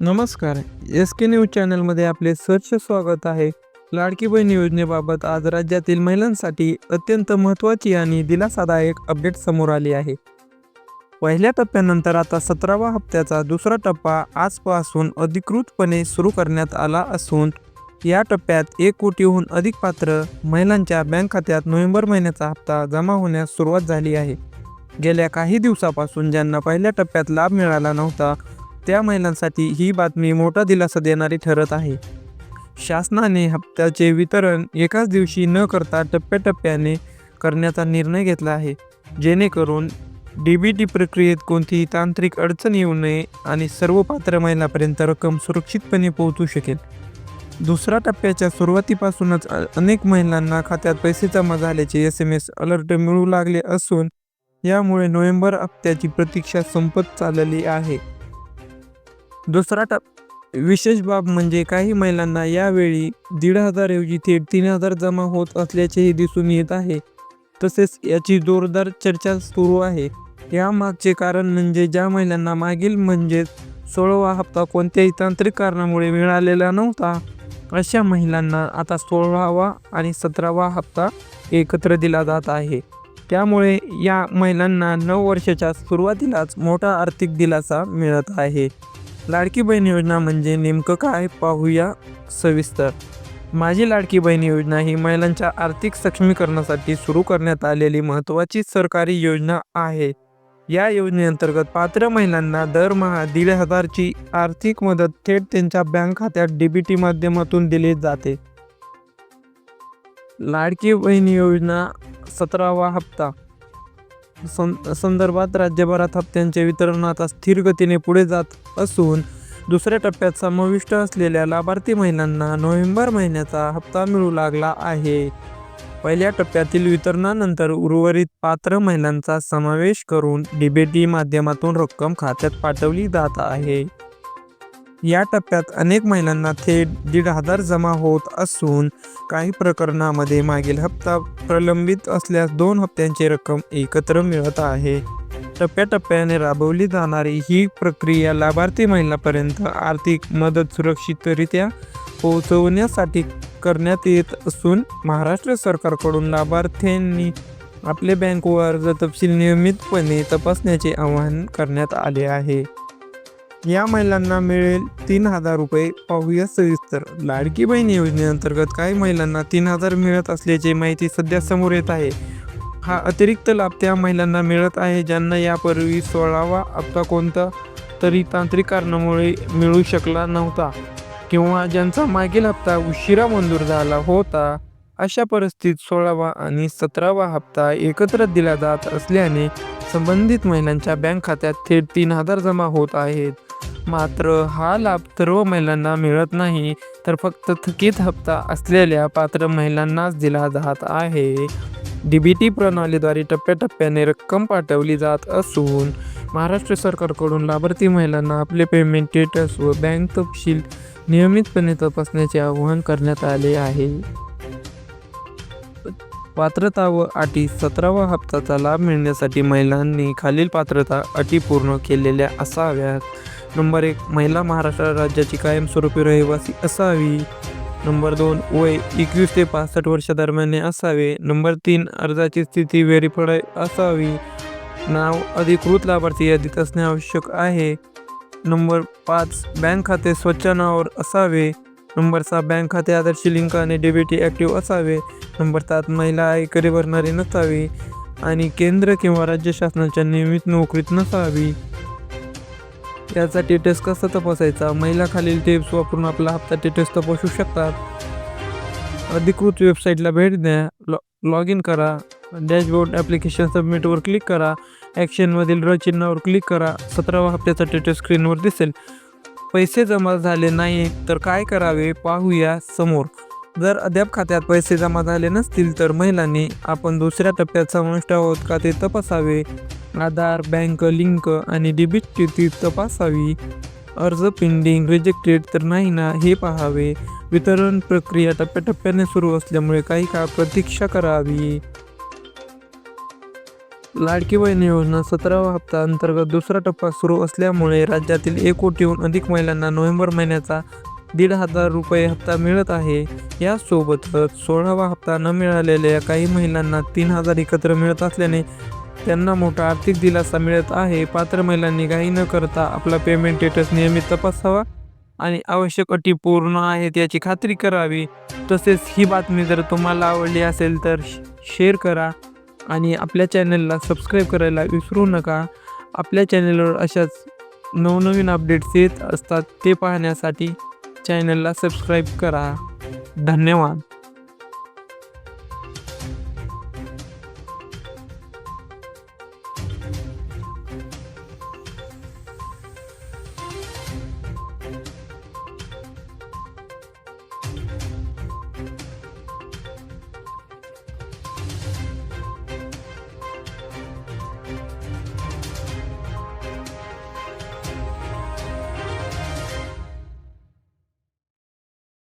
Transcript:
नमस्कार. एस के न्यूज चॅनलमध्ये आपले सहर्ष स्वागत आहे. लाडकी बहीण योजनेबाबत आज राज्यातील महिलांसाठी अत्यंत महत्त्वाची आणि दिलासादायक अपडेट समोर आली आहे. पहिल्या टप्प्यानंतर आता सतरावा हप्त्याचा दुसरा टप्पा आजपासून अधिकृतपणे सुरू करण्यात आला असून या टप्प्यात एक कोटीहून अधिक पात्र महिलांच्या बँक खात्यात नोव्हेंबर महिन्याचा हप्ता जमा होण्यास सुरुवात झाली आहे. गेल्या काही दिवसापासून ज्यांना पहिल्या टप्प्यात लाभ मिळाला नव्हता त्या महिलांसाठी ही बातमी मोठा दिलासा देणारी ठरत आहे. शासनाने हप्त्याचे वितरण एकाच दिवशी न करता टप्प्याटप्प्याने करण्याचा निर्णय घेतला आहे. जेणेकरून डी बी टी प्रक्रियेत कोणतीही तांत्रिक अडचण येऊ नये आणि सर्व पात्र महिलापर्यंत रक्कम सुरक्षितपणे पोहोचू शकेल. दुसऱ्या टप्प्याच्या सुरुवातीपासूनच अनेक महिलांना खात्यात पैसे जमा झाल्याचे एस एम एस अलर्ट मिळू लागले असून यामुळे नोव्हेंबर हप्त्याची प्रतीक्षा संपत चालली आहे. दुसरा टप विशेष बाब म्हणजे काही महिलांना यावेळी दीड हजारऐवजी थेट तीन हजार जमा होत असल्याचेही दिसून येत आहे. तसेच याची जोरदार चर्चा सुरू आहे. यामागचे कारण म्हणजे ज्या महिलांना मागील म्हणजेच सोळावा हप्ता कोणत्याही तांत्रिक कारणामुळे मिळालेला नव्हता अशा महिलांना आता सोळावा आणि सतरावा हप्ता एकत्र दिला जात आहे. त्यामुळे या महिलांना नऊ वर्षाच्या सुरुवातीलाच मोठा आर्थिक दिलासा मिळत आहे. लाडकी बहीण योजना म्हणजे नेमकं काय पाहूया सविस्तर. माझी लाडकी बहीण योजना ही महिलांच्या आर्थिक सक्षमीकरणासाठी सुरू करण्यात आलेली महत्त्वाची सरकारी योजना आहे. या योजनेअंतर्गत पात्र महिलांना दरमहा दीड हजारची आर्थिक मदत थेट त्यांच्या बँक खात्यात डीबीटी माध्यमातून दिली जाते. लाडकी बहीण योजना सतरावा हप्ता. सं संदर्भात राज्यभरात हप्त्यांचे वितरण आता स्थिर गतीने पुढे जात असून दुसऱ्या टप्प्यात समाविष्ट असलेल्या लाभार्थी महिलांना नोव्हेंबर महिन्याचा हप्ता मिळू लागला आहे. पहिल्या टप्प्यातील वितरणानंतर उर्वरित पात्र महिलांचा समावेश करून डीबीटी माध्यमातून रक्कम खात्यात पाठवली जात आहे. या टप्प्यात अनेक महिलांना थेट दीड हजार जमा होत असून काही प्रकरणामध्ये मागील हप्ता प्रलंबित असल्यास दोन हप्त्यांची रक्कम एकत्र मिळत आहे. टप्प्याटप्प्याने राबवली जाणारी ही प्रक्रिया लाभार्थी महिलापर्यंत आर्थिक मदत सुरक्षितरित्या पोहोचवण्यासाठी करण्यात येत असून महाराष्ट्र सरकारकडून लाभार्थ्यांनी आपले बँक अर्ज तपशील नियमितपणे तपासण्याचे आवाहन करण्यात आले आहे. या महिलांना मिळेल तीन हजार रुपये पाहूया सविस्तर. लाडकी बहीण योजनेअंतर्गत काही महिलांना तीन हजार मिळत असल्याची माहिती सध्या समोर येत आहे. हा अतिरिक्त लाभ त्या महिलांना मिळत आहे ज्यांना यापूर्वी सोळावा हप्ता कोणता तरी तांत्रिक कारणामुळे मिळू शकला नव्हता किंवा ज्यांचा मागील हप्ता उशिरा मंजूर झाला होता अशा परिस्थितीत सोळावा आणि सतरावा हप्ता एकत्र दिला जात असल्याने संबंधित महिलांच्या बँक खात्यात थेट तीन हजार जमा होत आहेत. मात्र हा लाभ सर्व महिलांना मिळत नाही तर फक्त थकीत हप्ता असलेल्या पात्र महिलांनाच दिला जात आहे. डी बी टी प्रणालीद्वारे टप्प्याटप्प्याने रक्कम पाठवली जात असून महाराष्ट्र सरकारकडून लाभार्थी महिलांना आपले पेमेंट स्टेटस व बँक तपशील नियमितपणे तपासण्याचे आवाहन करण्यात आले आहे. पात्रता व अटी सतरावा हप्त्याचा लाभ मिळण्यासाठी महिलांनी खालील पात्रता अटी पूर्ण केलेल्या असाव्यात. नंबर एक महिला महाराष्ट्र राज्याची कायमस्वरूपी रहिवासी असावी. नंबर दोन वय एकवीस ते पासष्ट वर्षादरम्यान असावे. नंबर तीन अर्जाची स्थिती व्हेरीफाय असावी. नाव अधिकृत लाभार्थी यादीत असणे आवश्यक आहे. नंबर पाच बँक खाते स्वच्छ नावावर असावे. नंबर सहा बँक खाते आदर्श लिंक आणि डेबिटी ॲक्टिव्ह असावे. नंबर सात महिला आयकरी भरणारी नसावी. आणि केंद्र किंवा राज्य शासनाच्या नियमित नोकरीत नसावी. त्याचा टेटस कसा तपासायचा? महिला खालील टिप्स वापरून आपला हप्ता टेटस तपासू शकतात. अधिकृत वेबसाईटला भेट द्या. लॉ लॉग इन करा. डॅशबोर्ड ॲप्लिकेशन सबमिटवर क्लिक करा. ॲक्शनमधील र चिन्हावर क्लिक करा. सतरावा हप्त्याचा टेटस स्क्रीनवर दिसेल. पैसे जमा झाले नाही तर काय करावे? पाहूया समोर. जर अद्याप खात्यात पैसे जमा झाले नसतील तर महिलांनी आपण दुसऱ्या टप्प्यात समाविष्ट आहोत का ते तपासावे? आधार बँक लिंक आणि डेबिट स्थिती तपासावी. अर्ज पेंडिंग रिजेक्टेड तर नाही ना हे पाहावे. वितरण प्रक्रिया टप्प्याटप्प्याने सुरू असल्यामुळे काही काळ प्रतीक्षा करावी. लाडकी बहीण योजना सतरावा हप्ता अंतर्गत दुसरा टप्पा सुरू असल्यामुळे राज्यातील एक कोटीहून अधिक महिलांना नोव्हेंबर महिन्याचा दीड हजार रुपये हप्ता मिळत आहे. यासोबतच सोळावा हप्ता न मिळालेल्या काही महिलांना तीन हजार एकत्र मिळत असल्याने त्यांना मोठा आर्थिक दिलासा मिळत आहे. पात्र महिलांनी काही न करता आपला पेमेंट स्टेटस नियमित तपासावा आणि आवश्यक अटी पूर्ण आहेत याची खात्री करावी. तसेच ही बातमी जर तुम्हाला आवडली असेल तर शेअर करा आणि आपल्या चॅनलला सबस्क्राईब करायला विसरू नका. आपल्या चॅनलवर अशाच नवनवीन अपडेट्स येत असतात ते पाहण्यासाठी चॅनलला सबस्क्राईब करा. धन्यवाद.